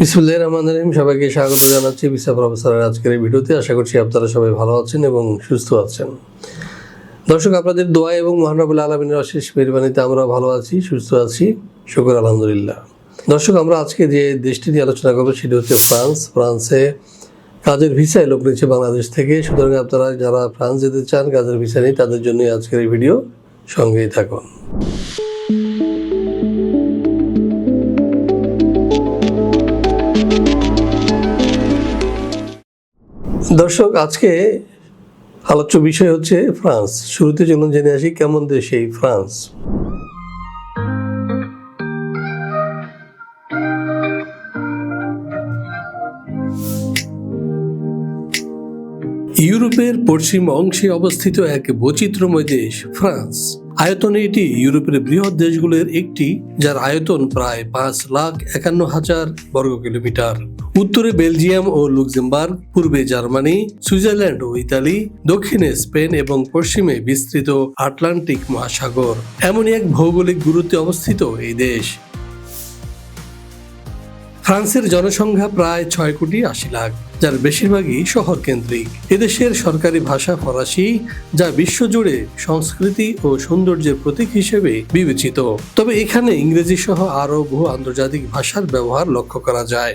বিসমুল্লাহ রহমান রহিম, সবাইকে স্বাগত জানাচ্ছি বিসা প্রফেসরের আজকের এই ভিডিওতে। আশা করছি আপনারা সবাই ভালো আছেন এবং সুস্থ আছেন। দর্শক, আপনাদের দোয়া এবং মহানবুল আলমিনের অশেষ মেহরবানিতে আমরা ভালো আছি, সুস্থ আছি। শুকর, আলহামদুলিল্লাহ। দর্শক, আমরা আজকে যে দেশটি নিয়ে আলোচনা করব সেটি হচ্ছে ফ্রান্স। ফ্রান্সে কাজের ভিসায় লোক নিচ্ছে বাংলাদেশ থেকে। সুতরাং আপনারা যারা ফ্রান্স যেতে চান, কাজের ভিসা নেই, তাদের জন্য আজকের এই ভিডিও সঙ্গেই থাকুন। দর্শক, আজকে আলোচ্য বিষয় হচ্ছে ফ্রান্স। শুরুতে চলুন জেনে আসি কেমন দেশ এই ফ্রান্স। ইউরোপের পশ্চিম অংশে অবস্থিত এক বৈচিত্র্যময় দেশ, ফ্রান্স। আয়তনে এটি ইউরোপের বৃহৎ দেশগুলোর একটি, যার আয়তন প্রায় পাঁচ লাখ একান্ন হাজার বর্গ কিলোমিটার। উত্তরে বেলজিয়াম ও লুক্সেমবার্গ, পূর্বে জার্মানি, সুইজারল্যান্ড ও ইতালি, দক্ষিণে স্পেন এবং পশ্চিমে বিস্তৃত আটলান্টিক মহাসাগর। এমনই এক ভৌগোলিক গুরুত্বে অবস্থিত এই দেশ। ফ্রান্সের জনসংখ্যা প্রায় ছয় কোটি আশি লাখ, যার বেশিরভাগই শহর কেন্দ্রিক এদেশের সরকারি ভাষা ফরাসি, যা বিশ্বজুড়ে সংস্কৃতি ও সৌন্দর্যের প্রতীক হিসেবে বিবেচিত। তবে এখানে ইংরেজি সহ আরও বহু আন্তর্জাতিক ভাষার ব্যবহার লক্ষ্য করা যায়।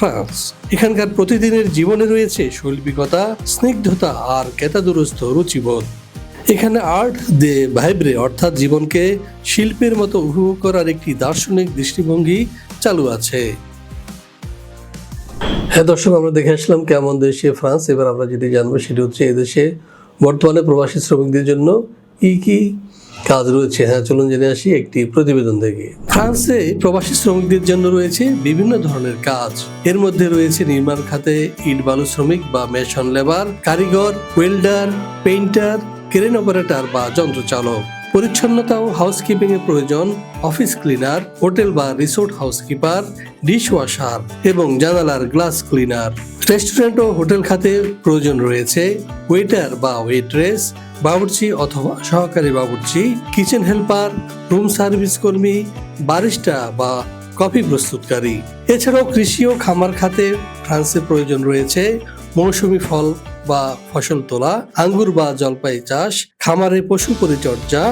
ফ্রান্স। এখানকার প্রতিদিনের জীবনে রয়েছে শৈল্পিকতা, স্নিগ্ধতা আর কেতাদুরস্থ রুচিবোধ। এখানে আর্ট দে ভাইব্রে অর্থাৎ জীবনকে শিল্পের মতো উপভোগ করার একটি দার্শনিক দৃষ্টিভঙ্গি চালু আছে। হ্যাঁ দর্শক, আমরা দেখে আসলাম কেমন দেশে ফ্রান্স। এবার আমরা যেটি জানব সেটি হচ্ছে এদেশে বর্তমানে প্রবাসী শ্রমিকদের জন্য কি কি কাজ রয়েছে। হ্যাঁ চলুন জেনে আসি একটি প্রতিবেদন থেকে। ফ্রান্সে প্রবাসী শ্রমিকদের জন্য রয়েছে বিভিন্ন ধরনের কাজ। এর মধ্যে রয়েছে নির্মাণ খাতে ইট, বালু শ্রমিক বা মেশন লেবার, কারিগর, ওয়েল্ডার, পেইন্টার, ক্রেন অপারেটর বা যন্ত্রচালক। পরিচ্ছন্নতা ও হাউসকিপিং এর প্রয়োজন অফিস ক্লিনার হোটেল বা রিসোর্ট হাউসকিপার ডিশ ওয়াশার এবং জানালার গ্লাস ক্লিনার রেস্টুরেন্ট ও হোটেল খাতে প্রয়োজন রয়েছে ওয়েটার বা ওয়েট্রেস বাবুর্চি অথবা সহকারী বাবুর্চি কিচেন হেল্পার রুম সার্ভিস কর্মী বারিস্টা বা কফি প্রস্তুতকারী। এছাড়াও কৃষি ও খামার খাতে ফ্রান্সে প্রয়োজন রয়েছে, মৌসুমি ফল বা ফসল তোলা, আঙ্গুর বা জলপাই চাষ, খামারে পশু পরিচর্যা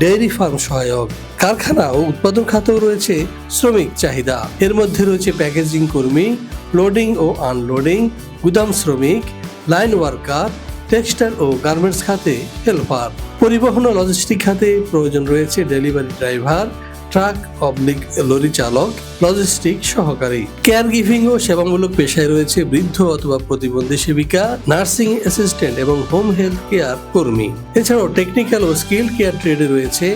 ডেয়ারি ফার্ম সহায়ক, কারখানা ও উৎপাদন খাতেও রয়েছে শ্রমিক চাহিদা। এর মধ্যে রয়েছে প্যাকেজিং কর্মী, লোডিং ও আনলোডিং, গুদাম শ্রমিক, লাইন ওয়ার্কার, টেক্সটাইল ও গার্মেন্টস খাতে হেল্পার। পরিবহন ও লজিস্টিক খাতে প্রয়োজন রয়েছে delivery driver truck oblique lorry চালক লজিস্টিক সহকারী। কেয়ার গিভিং ও সেবামূলক পেশায় রয়েছে বৃদ্ধ অথবা প্রতিবন্ধী সেবিকা নার্সিং অ্যাসিস্ট্যান্ট এবং হোম হেলথ কেয়ার কর্মী। এছাড়াও টেকনিক্যাল ও স্কিল কেয়ার ট্রেডে রয়েছে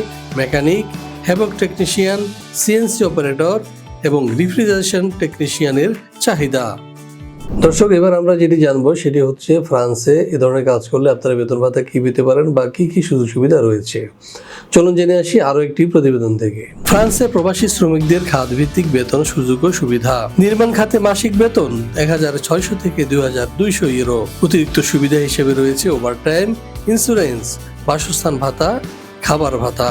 মেকানিক হ্যাবক টেকনিশিয়ান সিএনসি অপারেটর এবং রিফ্রিজারেশন টেকনিশিয়ানের চাহিদা। দর্শক, এবার আমরা যেটি জানব সেটি হচ্ছে ফ্রান্সে এ ধরনের কাজ করলে আপনারা বেতন ভাতা কি পেতে পারেন বা কি কি সুযোগ সুবিধা রয়েছে? চলুন জেনে আসি আরও একটি প্রতিবেদন থেকে। ফ্রান্সে প্রবাসী শ্রমিকদের খাত ভিত্তিক বেতন সুযোগ ও সুবিধা। নির্মাণ খাতে মাসিক বেতন এক হাজার ছয়শো থেকে দুই হাজার দুইশো ইউরো। অতিরিক্ত সুবিধা হিসেবে রয়েছে ওভারটাইম ইন্স্যুরেন্স বাসস্থান ভাতা, খাবার ভাতা।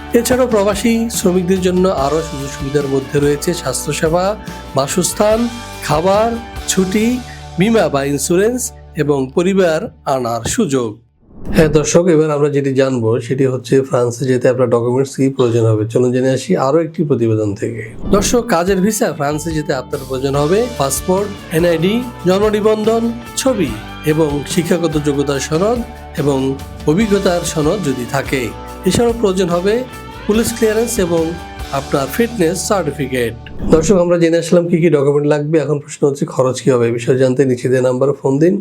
এছাড়াও প্রবাসী শ্রমিকদের জন্য আরও সুযোগ সুবিধার মধ্যে রয়েছে স্বাস্থ্যসেবা, বাসস্থান, খাবার, ছুটি, বিমা বা ইন্স্যুরেন্স এবং পরিবার আনার সুযোগ। হ্যাঁ দর্শক, এবার আমরা যেটি জানব সেটি হচ্ছে ফ্রান্সে যেতে আপনার ডকুমেন্টস কি প্রয়োজন হবে। চলুন জেনে আসি আরও একটি প্রতিবেদন থেকে। দর্শক, কাজের ভিসা, ফ্রান্সে যেতে আপনার প্রয়োজন হবে পাসপোর্ট, এনআইডি, জন্ম নিবন্ধন, ছবি এবং শিক্ষাগত যোগ্যতার সনদ এবং অভিজ্ঞতার সনদ যদি থাকে। এছাড়াও প্রয়োজন হবে পুলিশ ক্লিয়ারেন্স এবং আপনার ফিটনেস সার্টিফিকেট দর্শক, আমরা জেনে আসলাম কী কী ডকুমেন্ট লাগবে। এখন প্রশ্ন হচ্ছে খরচ কী হবে? এই বিষয়ে জানতে নিচে নাম্বারে ফোন দিন।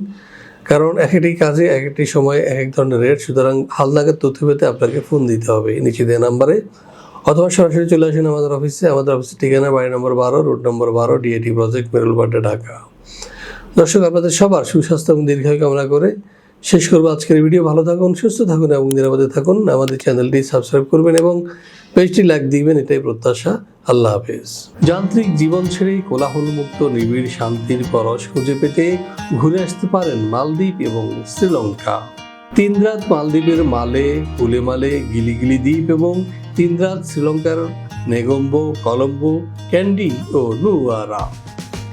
কারণ এক একটি কাজে এক একটি সময় এক এক ধরনের রেট সুতরাং হালনাগাদ তথ্য পেতে আপনাকে ফোন দিতে হবে নিচে দেওয়া নাম্বারে অথবা সরাসরি চলে আসেন আমাদের অফিসে আমাদের অফিসের ঠিকানা বাড়ি নম্বর বারো রোড নম্বর বারো ডিএটি প্রজেক্ট মেরুলবাড্ডা, ঢাকা। দর্শক, আপনাদের সবার সুস্বাস্থ্য এবং দীর্ঘায়ু কামনা করে শেষ করব আজকের ভিডিও। ভালো থাকুন, সুস্থ থাকুন এবং নিরাপদে থাকুন। আমাদের চ্যানেলটি সাবস্ক্রাইব করবেন এবং পেজটি লাইক দিবেন, এটাই প্রত্যাশা। আল্লাহ হাফেজ। যান্ত্রিক জীবন ছেড়ে কোলাহলমুক্ত, নিবিড়, শান্তির পরশ খুঁজে পেতে ঘুরে আসতে পারেন মালদ্বীপ এবং শ্রীলঙ্কা। তিন রাত মালদ্বীপের মালে উলেমালে গিলিগিলি দ্বীপ এবং তিন রাত শ্রীলঙ্কার নেগম্বো, কলম্বো, ক্যান্ডি ও নুয়ারা।